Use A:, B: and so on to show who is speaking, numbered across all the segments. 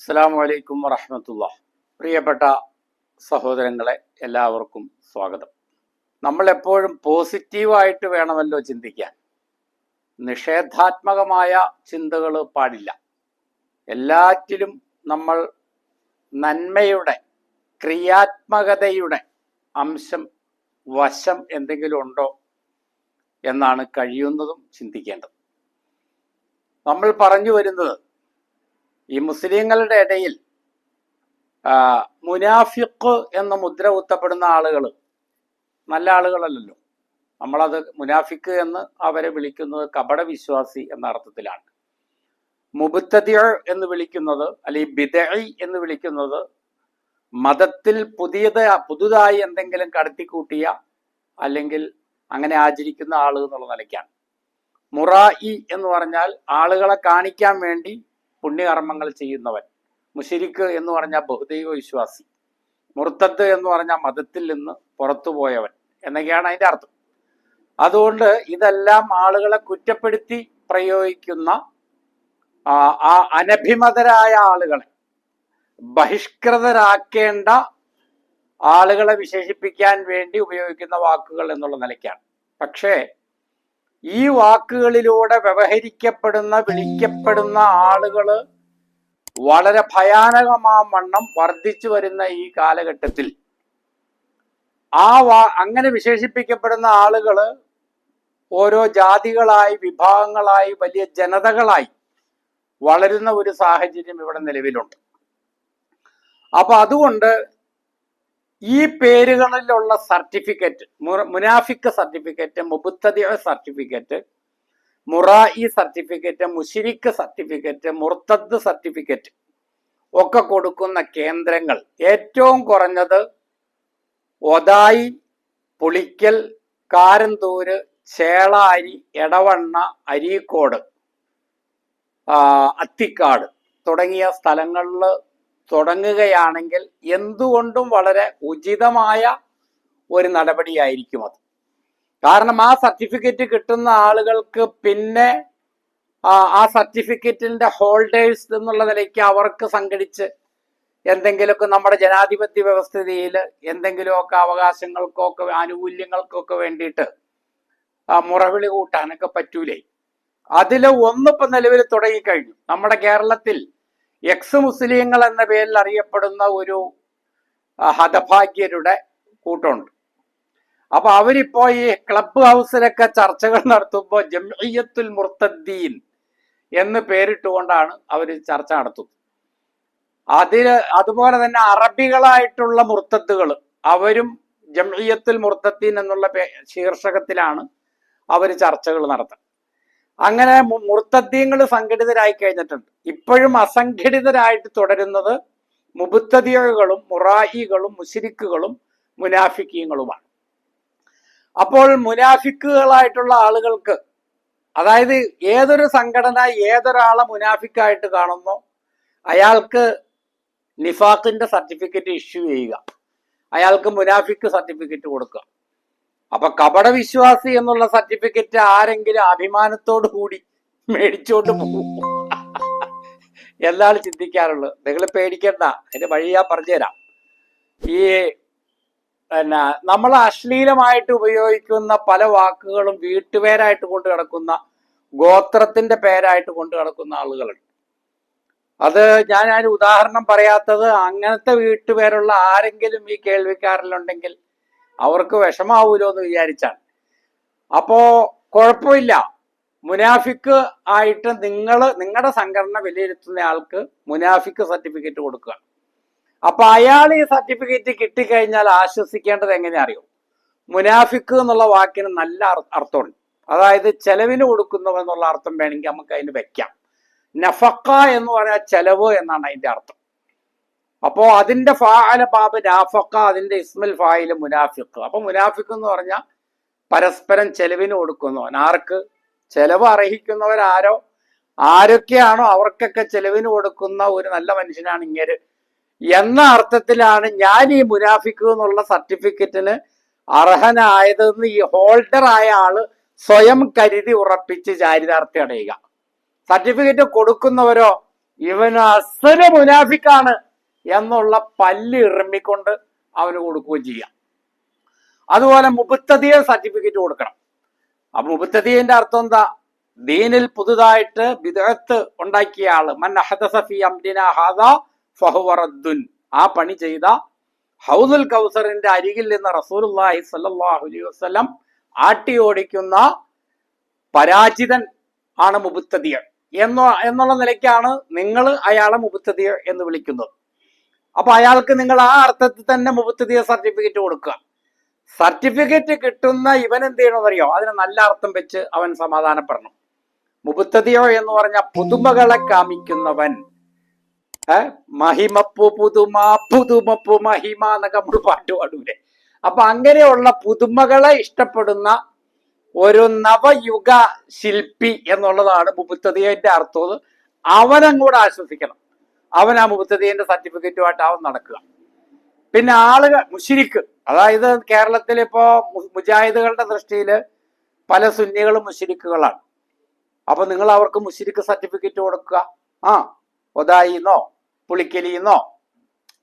A: അസ്സാം വലൈക്കും വറഹമത്തുള്ള പ്രിയപ്പെട്ട സഹോദരങ്ങളെ എല്ലാവർക്കും സ്വാഗതം. നമ്മൾ എപ്പോഴും പോസിറ്റീവായിട്ട് വേണമല്ലോ ചിന്തിക്കാൻ. നിഷേധാത്മകമായ ചിന്തകൾ പാടില്ല. എല്ലാറ്റിലും നമ്മൾ നന്മയുടെ ക്രിയാത്മകതയുടെ അംശം വശം എന്തെങ്കിലും ഉണ്ടോ എന്നാണ് കഴിയുന്നതും ചിന്തിക്കേണ്ടത്. നമ്മൾ പറഞ്ഞു വരുന്നത് ഈ മുസ്ലിങ്ങളുടെ ഇടയിൽ മുനാഫിഖ് എന്ന മുദ്ര കുത്തപ്പെടുന്ന ആളുകൾ നല്ല ആളുകളല്ലല്ലോ. നമ്മളത് മുനാഫിക്ക് എന്ന് അവരെ വിളിക്കുന്നത് കപട വിശ്വാസി എന്ന അർത്ഥത്തിലാണ്. മുബുത്തതിയ എന്ന് വിളിക്കുന്നത് അല്ലെങ്കിൽ ബിദഇ എന്ന് വിളിക്കുന്നത് മതത്തിൽ പുതിയത് പുതുതായി എന്തെങ്കിലും കടത്തിക്കൂട്ടിയ അല്ലെങ്കിൽ അങ്ങനെ ആചരിക്കുന്ന ആൾ എന്നുള്ള നിലയ്ക്കാണ്. മുറായി എന്ന് പറഞ്ഞാൽ ആളുകളെ കാണിക്കാൻ വേണ്ടി പുണ്യകർമ്മങ്ങൾ ചെയ്യുന്നവൻ. മുഷിരിക്ക് എന്ന് പറഞ്ഞ ബഹുദൈവ വിശ്വാസി. മുർത്തത്ത് എന്ന് പറഞ്ഞ മതത്തിൽ നിന്ന് പുറത്തു പോയവൻ എന്നൊക്കെയാണ് അതിന്റെ അർത്ഥം. അതുകൊണ്ട് ഇതെല്ലാം ആളുകളെ കുറ്റപ്പെടുത്തി പ്രയോഗിക്കുന്ന ആ അനഭിമതരായ ആളുകളെ ബഹിഷ്കൃതരാക്കേണ്ട ആളുകളെ വിശേഷിപ്പിക്കാൻ വേണ്ടി ഉപയോഗിക്കുന്ന വാക്കുകൾ എന്നുള്ള നിലയ്ക്കാണ്. പക്ഷേ ഈ വാക്കുകളിലൂടെ വ്യവഹരിക്കപ്പെടുന്ന വിളിക്കപ്പെടുന്ന ആളുകൾ വളരെ ഭയാനകമാം വണ്ണം വർദ്ധിച്ചു വരുന്ന ഈ കാലഘട്ടത്തിൽ. ആ വാ അങ്ങനെ വിശേഷിപ്പിക്കപ്പെടുന്ന ആളുകൾ ഓരോ ജാതികളായി വിഭാഗങ്ങളായി വലിയ ജനതകളായി വളരുന്ന ഒരു സാഹചര്യം ഇവിടെ നിലവിലുണ്ട്. അപ്പൊ അതുകൊണ്ട് ഈ പേരുകളിലുള്ള സർട്ടിഫിക്കറ്റ് മുനാഫിക്ക് സർട്ടിഫിക്കറ്റ് മുബുത്തതിയ സർട്ടിഫിക്കറ്റ് മുറായി സർട്ടിഫിക്കറ്റ് മുഷിരിക്ക് സർട്ടിഫിക്കറ്റ് മുർത്തദ് സർട്ടിഫിക്കറ്റ് ഒക്കെ കൊടുക്കുന്ന കേന്ദ്രങ്ങൾ ഏറ്റവും കുറഞ്ഞത് ഒതായി പുളിക്കൽ കാരന്തൂര് ചേളാരി എടവണ്ണ അരീക്കോട് അത്തിക്കാട് തുടങ്ങിയ സ്ഥലങ്ങളിൽ തുടങ്ങുകയാണെങ്കിൽ എന്തുകൊണ്ടും വളരെ ഉചിതമായ ഒരു നടപടിയായിരിക്കും അത്. കാരണം ആ സർട്ടിഫിക്കറ്റ് കിട്ടുന്ന ആളുകൾക്ക് പിന്നെ ആ സർട്ടിഫിക്കറ്റിന്റെ ഹോൾഡേഴ്സ് എന്നുള്ള നിലയ്ക്ക് അവർക്ക് സംഘടിച്ച് എന്തെങ്കിലുമൊക്കെ നമ്മുടെ ജനാധിപത്യ വ്യവസ്ഥിതിയിൽ എന്തെങ്കിലുമൊക്കെ അവകാശങ്ങൾക്കൊക്കെ ആനുകൂല്യങ്ങൾക്കൊക്കെ വേണ്ടിയിട്ട് മുറവിളി കൂട്ടാനൊക്കെ പറ്റൂലേ? അതിൽ ഒന്നിപ്പോ നിലവിൽ തുടങ്ങിക്കഴിഞ്ഞു. നമ്മുടെ കേരളത്തിൽ എക്സ് മുസ്ലിങ്ങൾ എന്ന പേരിൽ അറിയപ്പെടുന്ന ഒരു ഹതഭാഗ്യരുടെ കൂട്ടമുണ്ട് അപ്പൊ അവരിപ്പോ ഈ ക്ലബ് ഹൗസിലൊക്കെ ചർച്ചകൾ നടത്തുമ്പോൾ ജംഇയ്യത്തുൽ മുർത്തദ്ദീൻ എന്ന് പേരിട്ടുകൊണ്ടാണ് അവർ ചർച്ച നടത്തുന്നത്. അതിൽ അതുപോലെ തന്നെ അറബികളായിട്ടുള്ള മുർത്തത്തുകൾ അവരും ജംഇയ്യത്തുൽ മുർത്തദ്ദീൻ എന്നുള്ള ശീർഷകത്തിലാണ് അവർ ചർച്ചകൾ നടത്തുന്നത്. അങ്ങനെ മുർത്തദ്ദീങ്ങൾ സംഘടിതരായി കഴിഞ്ഞിട്ടുണ്ട്. ഇപ്പോഴും അസംഘടിതരായിട്ട് തുടരുന്നത് മുബുത്തതിയകളും മുറായികളും മുഷിരിക്കുകളും മുനാഫിക്കീങ്ങളുമാണ്. അപ്പോൾ മുനാഫിക്കുകളായിട്ടുള്ള ആളുകൾക്ക് അതായത് ഏതൊരു സംഘടന ഏതൊരാളെ മുനാഫിക്കായിട്ട് കാണുന്നു അയാൾക്ക് നിഫാഖിന്റെ സർട്ടിഫിക്കറ്റ് ഇഷ്യൂ ചെയ്യുക. അയാൾക്ക് മുനാഫിക്ക് സർട്ടിഫിക്കറ്റ് കൊടുക്കുക. അപ്പൊ കപട വിശ്വാസി എന്നുള്ള സർട്ടിഫിക്കറ്റ് ആരെങ്കിലും അഭിമാനത്തോടു കൂടി മേടിച്ചോണ്ട് പോകും. എന്നാണ് ചിന്തിക്കാറുള്ളത് നിങ്ങൾ പേടിക്കണ്ട. അതിന്റെ വഴി ഞാൻ പറഞ്ഞുതരാം. ഈ പിന്നെ നമ്മൾ അശ്ലീലമായിട്ട് ഉപയോഗിക്കുന്ന പല വാക്കുകളും വീട്ടുപേരായിട്ട് കൊണ്ട് കിടക്കുന്ന ഗോത്രത്തിന്റെ പേരായിട്ട് കൊണ്ട് കിടക്കുന്ന ആളുകളുണ്ട്. അത് ഞാൻ അതിന് ഉദാഹരണം പറയാത്തത് അങ്ങനത്തെ വീട്ടുപേരുള്ള ആരെങ്കിലും ഈ കേൾവിക്കാരിലുണ്ടെങ്കിൽ അവർക്ക് വിഷമാവൂലോ എന്ന് വിചാരിച്ചാണ്. അപ്പോ കുഴപ്പമില്ല. മുനാഫിക്ക് ആയിട്ട് നിങ്ങൾ നിങ്ങളുടെ സംഘടന വിലയിരുത്തുന്ന ആൾക്ക് മുനാഫിക്ക് സർട്ടിഫിക്കറ്റ് കൊടുക്കുക. അപ്പൊ അയാൾ ഈ സർട്ടിഫിക്കറ്റ് കിട്ടിക്കഴിഞ്ഞാൽ ആശ്വസിക്കേണ്ടത് എങ്ങനെ അറിയോ? മുനാഫിക്ക് എന്നുള്ള വാക്കിന് നല്ല അർത്ഥമുണ്ട്. അതായത് ചെലവിന് കൊടുക്കുന്നവൻ എന്നുള്ള അർത്ഥം വേണമെങ്കിൽ നമുക്ക് അതിന് വെക്കാം. നഫക്ക എന്ന് പറഞ്ഞാൽ ചെലവ് എന്നാണ് അതിന്റെ അർത്ഥം. അപ്പോ അതിന്റെ ഫാല ബാബ് നാഫക്ക അതിന്റെ ഇസ്മൽ ഫായിൽ മുനാഫിക്ക് അപ്പൊ മുനാഫിക്ക് എന്ന് പറഞ്ഞാൽ പരസ്പരം ചെലവിന് കൊടുക്കുന്നവൻ. ആർക്ക്? ചെലവ് അർഹിക്കുന്നവരാരോ? ആരൊക്കെയാണോ അവർക്കൊക്കെ ചെലവിന് കൊടുക്കുന്ന ഒരു നല്ല മനുഷ്യനാണ് ഇങ്ങനെ എന്ന അർത്ഥത്തിലാണ് ഞാൻ ഈ മുനാഫിക്ക് എന്നുള്ള സർട്ടിഫിക്കറ്റിന് അർഹനായതെന്ന് ഈ ഹോൾഡർ ആയ ആൾ സ്വയം കരുതി ഉറപ്പിച്ച് ചാരിതാർത്ഥ്യം അടയുക. സർട്ടിഫിക്കറ്റ് കൊടുക്കുന്നവരോ? ഇവൻ അസര മുനാഫിക്കാണ് എന്നുള്ള പല്ല് ഇറമ്മിക്കൊണ്ട് അവന് കൊടുക്കുകയും ചെയ്യാം. അതുപോലെ മുബത്തതിയ സർട്ടിഫിക്കറ്റ് കൊടുക്കണം. അപ്പൊ മുപ്പത്തതിയന്റെ അർത്ഥം എന്താ? ദീനിൽ പുതുതായിട്ട് വിദഗ്ധത്ത് ഉണ്ടാക്കിയ ആൾ. മൻ അഹദസഫി ഫഹുവറദ്ദുൻ ആ പണി ചെയ്ത ഹൗദുൽ കൗസറിന്റെ അരികിൽ നിന്ന് റസൂലുള്ളാഹി സ്വല്ലല്ലാഹു അലൈഹി വസല്ലം ആട്ടി ഓടിക്കുന്ന പരാജിതൻ ആണ് മുബുത്തതിയ എന്നോ എന്നുള്ള നിലയ്ക്കാണ് നിങ്ങൾ അയാളെ മുബുത്തതിയ എന്ന് വിളിക്കുന്നത്. അപ്പൊ അയാൾക്ക് നിങ്ങൾ ആ അർത്ഥത്തിൽ തന്നെ മുപ്പത്തിയ സർട്ടിഫിക്കറ്റ് കൊടുക്കുക. സർട്ടിഫിക്കറ്റ് കിട്ടുന്ന ഇവൻ എന്ത് ചെയ്യണമെന്നറിയോ അതിന് നല്ല അർത്ഥം വെച്ച് അവൻ സമാധാനപ്പെടണം. മുപ്പത്തതിയോ എന്ന് പറഞ്ഞ പുതുമകളെ കാമിക്കുന്നവൻ. മഹിമപ്പു പുതുമ പുതുമപ്പു മഹിമ എന്നൊക്കെ നമ്മൾ പാട്ട് പാടൂലേ. അപ്പൊ അങ്ങനെയുള്ള പുതുമകളെ ഇഷ്ടപ്പെടുന്ന ഒരു നവയുഗ ശില്പി എന്നുള്ളതാണ് മുപ്പത്തതിയന്റെ അർത്ഥം. അവനങ്ങോട്ട് ആശ്വസിക്കണം. അവൻ ആ മുബുത്തതിയന്റെ സർട്ടിഫിക്കറ്റുമായിട്ട് അവൻ നടക്കുക. പിന്നെ ആളുകൾ മുഷിരിക്ക് അതായത് കേരളത്തിൽ ഇപ്പോ മുജാഹിദുകളുടെ ദൃഷ്ടിയിൽ പല സുന്നികളും മുഷിരിക്കുകളാണ്. അപ്പൊ നിങ്ങൾ അവർക്ക് മുഷിരിക്ക് സർട്ടിഫിക്കറ്റ് കൊടുക്കുക. ആ ഒതായിന്നോ പുളിക്കലിന്നോ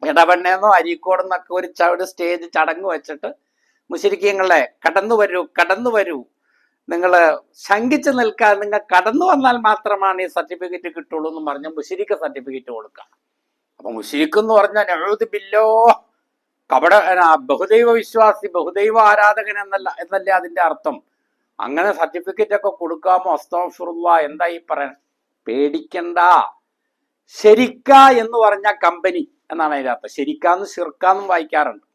A: ഇടവണ്ണേന്നോ അരീക്കോടെന്നൊക്കെ ഒരു ഒരു സ്റ്റേജ് ചടങ്ങ് വെച്ചിട്ട് മുഷിരിക്കങ്ങളെ കടന്നു വരൂ കടന്നു വരൂ. നിങ്ങൾ ശങ്കിച്ച് നിൽക്കാൻ നിങ്ങൾ കടന്നു വന്നാൽ മാത്രമാണ് ഈ സർട്ടിഫിക്കറ്റ് കിട്ടുള്ളൂ എന്ന് പറഞ്ഞ മുഷിരിക്ക് സർട്ടിഫിക്കറ്റ് കൊടുക്കുക. അപ്പൊ മുഷിരിക്ക് എന്ന് പറഞ്ഞാൽ നെഴുത് ബില്ലോ കപട ബഹുദൈവ വിശ്വാസി ബഹുദൈവ ആരാധകൻ എന്നല്ല എന്നല്ലേ അതിന്റെ അർത്ഥം? അങ്ങനെ സർട്ടിഫിക്കറ്റ് ഒക്കെ കൊടുക്കാമോ? അസ്തോഫുറുള്ള എന്താ ഈ പറയാൻ പേടിക്കണ്ട. ശരിക്ക എന്ന് പറഞ്ഞ കമ്പനി എന്നാണ് അതിന്റെ അർത്ഥം. ശരിക്കാന്ന് ശിർക്കാന്നും വായിക്കാറുണ്ട്.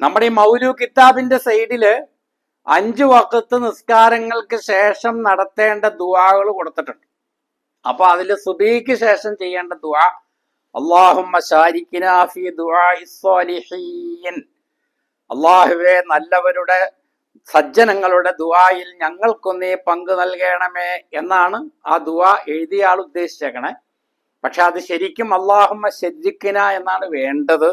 A: നമ്മുടെ ഈ മൗലു കിതാബിന്റെ സൈഡിൽ അഞ്ചു വക്കത്ത് നിസ്കാരങ്ങൾക്ക് ശേഷം നടത്തേണ്ട ദുവാകൾ കൊടുത്തിട്ടുണ്ട്. അപ്പൊ അതിൽ സുബീക്ക് ശേഷം ചെയ്യേണ്ട ദുആ അള്ളാഹുമ്മ ഫീ അള്ളാഹുവെ നല്ലവരുടെ സജ്ജനങ്ങളുടെ ദുവായിൽ ഞങ്ങൾക്കൊന്നേ പങ്ക് നൽകണമേ എന്നാണ് ആ ദുആ എഴുതിയ ആൾ ഉദ്ദേശിച്ചേക്കണേ. പക്ഷെ അത് ശരിക്കും അള്ളാഹുമ്മ ശരിക്കിന എന്നാണ് വേണ്ടത്.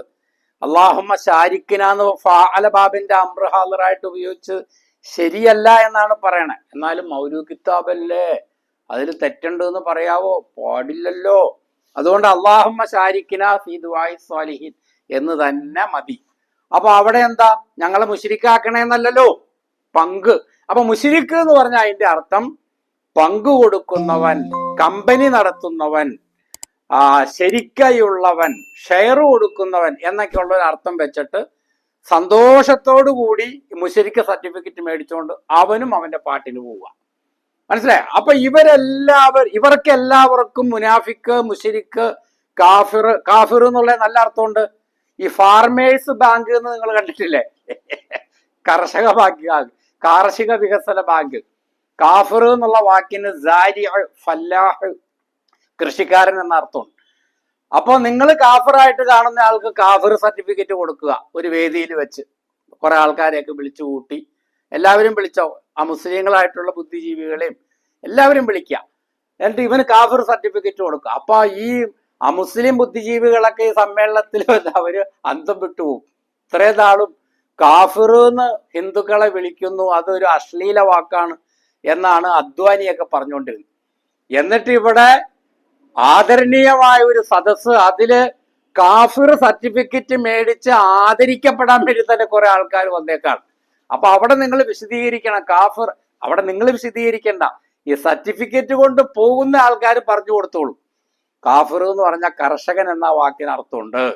A: അള്ളാഹുമ്മ ശാരിക്കിന എന്ന് ഫാഅല ബാബിന്റെ അമ്രഹാദറായിട്ട് ഉപയോഗിച്ച് ശരിയല്ല എന്നാണ് പറയണേ. എന്നാലും മൗലു കിതാബല്ലേ? അതിൽ തെറ്റുണ്ട് എന്ന് പറയാവോ? പാടില്ലല്ലോ. അതുകൊണ്ട് അള്ളാഹുമ്മ ഷാരിഖിന ഫീ ദുആഇ സ്വാലിഹീൻ എന്ന് തന്നെ മതി. അപ്പൊ അവിടെ എന്താ? ഞങ്ങളെ മുഷിരിക്കാക്കണേന്നല്ലല്ലോ പങ്ക്. അപ്പൊ മുഷിരിക്ക് എന്ന് പറഞ്ഞാൽ അതിന്റെ അർത്ഥം പങ്ക് കൊടുക്കുന്നവൻ കമ്പനി നടത്തുന്നവൻ ആ ശരിക്കയുള്ളവൻ ഷെയർ കൊടുക്കുന്നവൻ എന്നൊക്കെയുള്ള ഒരു അർത്ഥം വെച്ചിട്ട് സന്തോഷത്തോടു കൂടി മുശരിക്ക സർട്ടിഫിക്കറ്റ് മേടിച്ചുകൊണ്ട് അവനും അവന്റെ പാട്ടിന് പോവുക മനസ്സിലായ? അപ്പൊ ഇവരെല്ലാവരും ഇവർക്ക് എല്ലാവർക്കും മുനാഫിക്ക് മുശരിക്ക് കാഫിർ കാഫിർ എന്നുള്ള നല്ല അർത്ഥമുണ്ട്. ഈ ഫാർമേഴ്സ് ബാങ്ക് എന്ന് നിങ്ങൾ കണ്ടിട്ടില്ലേ? കർഷക ബാങ്ക് കാർഷിക വികസന ബാങ്ക്. കാഫിർ എന്നുള്ള വാക്കിന് ഫല്ലാഹ് കൃഷിക്കാരൻ എന്ന അർത്ഥമുണ്ട്. അപ്പോൾ നിങ്ങൾ കാഫറായിട്ട് കാണുന്ന ആൾക്ക് കാഫർ സർട്ടിഫിക്കറ്റ് കൊടുക്കുക ഒരു വേദിയിൽ വെച്ച്. കുറെ ആൾക്കാരെയൊക്കെ വിളിച്ചു കൂട്ടി. എല്ലാവരും വിളിച്ചോ? ആ മുസ്ലിങ്ങളായിട്ടുള്ള ബുദ്ധിജീവികളെയും എല്ലാവരും വിളിക്കുക. എന്നിട്ട് ഇവന് കാഫർ സർട്ടിഫിക്കറ്റ് കൊടുക്കുക. അപ്പൊ ഈ അമുസ്ലിം ബുദ്ധിജീവികളൊക്കെ ഈ സമ്മേളനത്തിൽ അവർ അന്തം വിട്ടുപോകും ഇത്രയും നാളും കാഫിർ എന്ന് ഹിന്ദുക്കളെ വിളിക്കുന്നു അതൊരു അശ്ലീല വാക്കാണ് എന്നാണ് അദ്വാനിയൊക്കെ പറഞ്ഞുകൊണ്ടിരുന്നത്. എന്നിട്ട് ഇവിടെ ആദരണീയമായ ഒരു സദസ്സ്. അതിൽ കാഫിർ സർട്ടിഫിക്കറ്റ് മേടിച്ച് ആദരിക്കപ്പെടാൻ വേണ്ടി തന്നെ കുറെ ആൾക്കാർ വന്നേക്കാണ്. അപ്പൊ അവിടെ നിങ്ങൾ വിശദീകരിക്കണം. കാഫിർ അവിടെ നിങ്ങൾ വിശദീകരിക്കണ്ട. ഈ സർട്ടിഫിക്കറ്റ് കൊണ്ട് പോകുന്ന ആൾക്കാർ പറഞ്ഞു കൊടുത്തോളൂ. കാഫിർ എന്ന് പറഞ്ഞ കർഷകൻ എന്ന വാക്കിന് അർത്ഥമുണ്ട്.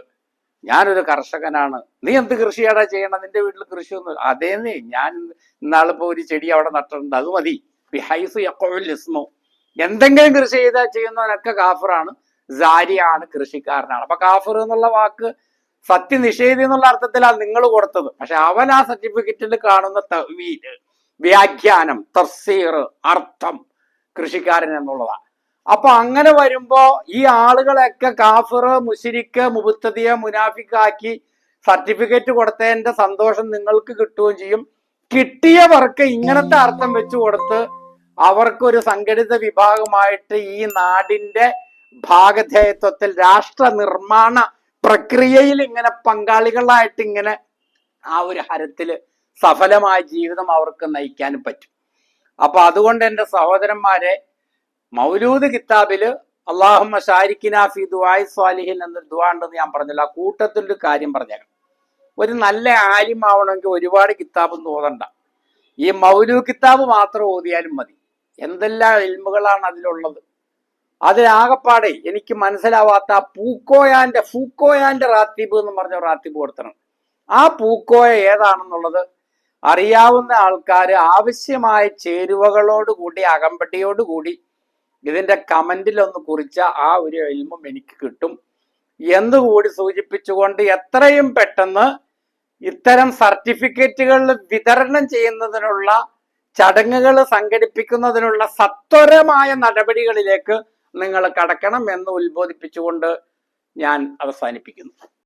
A: ഞാനൊരു കർഷകനാണ്. നീ എന്ത് കൃഷിയാടാ ചെയ്യണം? നിന്റെ വീട്ടിൽ കൃഷിയൊന്നും അതേന്നേ ഞാൻ ഇന്നാളിപ്പോ ഒരു ചെടി അവിടെ നട്ടിട്ടുണ്ട്. അത് മതി. ബിഹൈസ് യക്കോവിൽ ഇസ്മോ. എന്തെങ്കിലും കൃഷി ചെയ്താൽ ചെയ്യുന്നവനൊക്കെ കാഫറാണ്. സാരിയാണ് കൃഷിക്കാരനാണ്. അപ്പൊ കാഫർ എന്നുള്ള വാക്ക് സത്യനിഷേധി എന്നുള്ള അർത്ഥത്തിലാണ് നിങ്ങൾ കൊടുത്തത്. പക്ഷെ അവൻ ആ സർട്ടിഫിക്കറ്റിൽ കാണുന്ന തവീൽ വ്യാഖ്യാനം തഫ്സീർ അർത്ഥം കൃഷിക്കാരൻ എന്നുള്ളതാണ്. അപ്പൊ അങ്ങനെ വരുമ്പോ ഈ ആളുകളെയൊക്കെ കാഫിർ മുഷിരിക്ക് മുബുത്തതിയ മുനാഫിക്കാക്കി സർട്ടിഫിക്കറ്റ് കൊടുത്തതിന്റെ സന്തോഷം നിങ്ങൾക്ക് കിട്ടുകയും ചെയ്യും. കിട്ടിയവർക്ക് ഇങ്ങനത്തെ അർത്ഥം വെച്ചു കൊടുത്ത് അവർക്ക് ഒരു സംഘടിത വിഭാഗമായിട്ട് ഈ നാടിന്റെ ഭാഗധേയത്വത്തിൽ രാഷ്ട്ര നിർമ്മാണ പ്രക്രിയയിൽ ഇങ്ങനെ പങ്കാളികളായിട്ട് ഇങ്ങനെ ആ ഒരു ഹരത്തിൽ സഫലമായ ജീവിതം അവർക്ക് നയിക്കാൻ പറ്റും. അപ്പൊ അതുകൊണ്ട് എന്റെ സഹോദരന്മാരെ മൗലൂദ് കിതാബിൽ അള്ളാഹുമ്മ ഷാരിഖിനാഫി ദുബായ് സ്വാലിഹിൻ എന്നൊരു ദുവാ ഉണ്ടെന്ന് ഞാൻ പറഞ്ഞില്ല. ആ കൂട്ടത്തിൽ ഒരു കാര്യം പറഞ്ഞേക്കാം ഒരു നല്ല ആലിമാവണമെങ്കിൽ ഒരുപാട് കിതാബ് തോന്നണ്ട ഈ മൗലൂ കിതാബ് മാത്രം ഓതിയാലും മതി. എന്തെല്ലാം ഇൽമുകളാണ് അതിലുള്ളത്? അതിലാകപ്പാടെ എനിക്ക് മനസ്സിലാവാത്ത പൂക്കോയാന്റെ ഫൂക്കോയാന്റെ റാത്തീബ് എന്ന് പറഞ്ഞ റാത്തീബ് കൊടുത്തണം ആ പൂക്കോയ ഏതാണെന്നുള്ളത് അറിയാവുന്ന ആൾക്കാർ ആവശ്യമായ ചേരുവകളോടുകൂടി അകമ്പടിയോടുകൂടി ഇതിന്റെ കമന്റിൽ ഒന്ന് കുറിച്ച ആ ഒരു എൽമും എനിക്ക് കിട്ടും. എന്നുകൂടി സൂചിപ്പിച്ചുകൊണ്ട് എത്രയും പെട്ടെന്ന് ഇത്തരം സർട്ടിഫിക്കറ്റുകൾ വിതരണം ചെയ്യുന്നതിനുള്ള ചടങ്ങുകൾ സംഘടിപ്പിക്കുന്നതിനുള്ള സത്വരമായ നടപടികളിലേക്ക് നിങ്ങൾ കടക്കണം എന്ന് ഉത്ബോധിപ്പിച്ചുകൊണ്ട് ഞാൻ അവസാനിപ്പിക്കുന്നു.